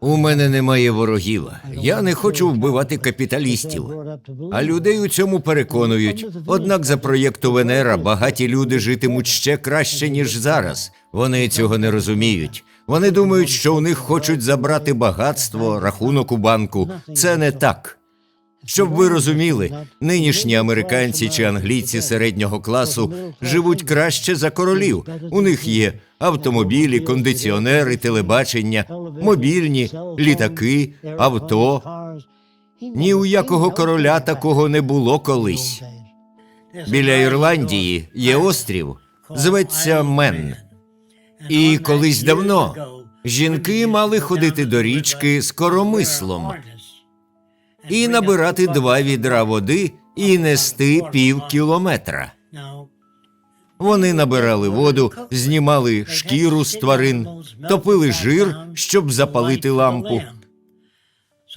У мене немає ворогів. Я не хочу вбивати капіталістів. А людей у цьому переконують. Однак за проєкту Венера багаті люди житимуть ще краще, ніж зараз. Вони цього не розуміють. Вони думають, що у них хочуть забрати багатство, рахунок у банку. Це не так. Щоб ви розуміли, нинішні американці чи англійці середнього класу живуть краще за королів. У них є автомобілі, кондиціонери, телебачення, мобільні, літаки, авто. Ні у якого короля такого не було колись. Біля Ірландії є острів, зветься Мен. І колись давно жінки мали ходити до річки з коромислом і набирати два відра води і нести пів кілометра. Вони набирали воду, знімали шкіру з тварин, топили жир, щоб запалити лампу.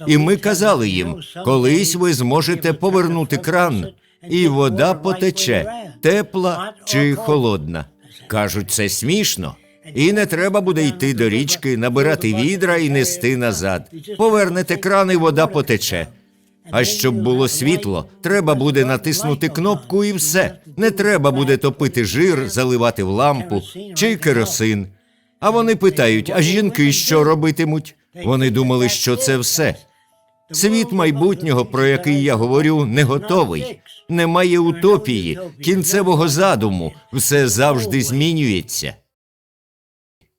І ми казали їм: колись ви зможете повернути кран, і вода потече, тепла чи холодна. Кажуть, це смішно. І не треба буде йти до річки, набирати відра і нести назад. Повернете кран, і вода потече. А щоб було світло, треба буде натиснути кнопку і все. Не треба буде топити жир, заливати в лампу чи керосин. А вони питають: а жінки що робитимуть? Вони думали, що це все. Світ майбутнього, про який я говорю, не готовий. Немає утопії, кінцевого задуму. Все завжди змінюється.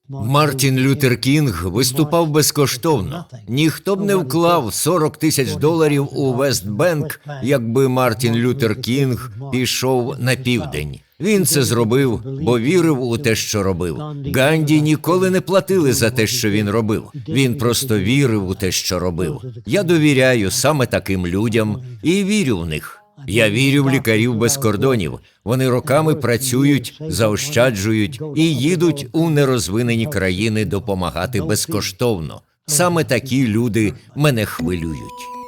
Мартін Лютер Кінг виступав безкоштовно. Ніхто б не вклав 40 тисяч доларів у Вестбенк, якби Мартін Лютер Кінг пішов на південь. Він це зробив, бо вірив у те, що робив. Ганді ніколи не платили за те, що він робив. Він просто вірив у те, що робив. Я довіряю саме таким людям і вірю в них. Я вірю в лікарів без кордонів. Вони роками працюють, заощаджують і їдуть у нерозвинені країни допомагати безкоштовно. Саме такі люди мене хвилюють.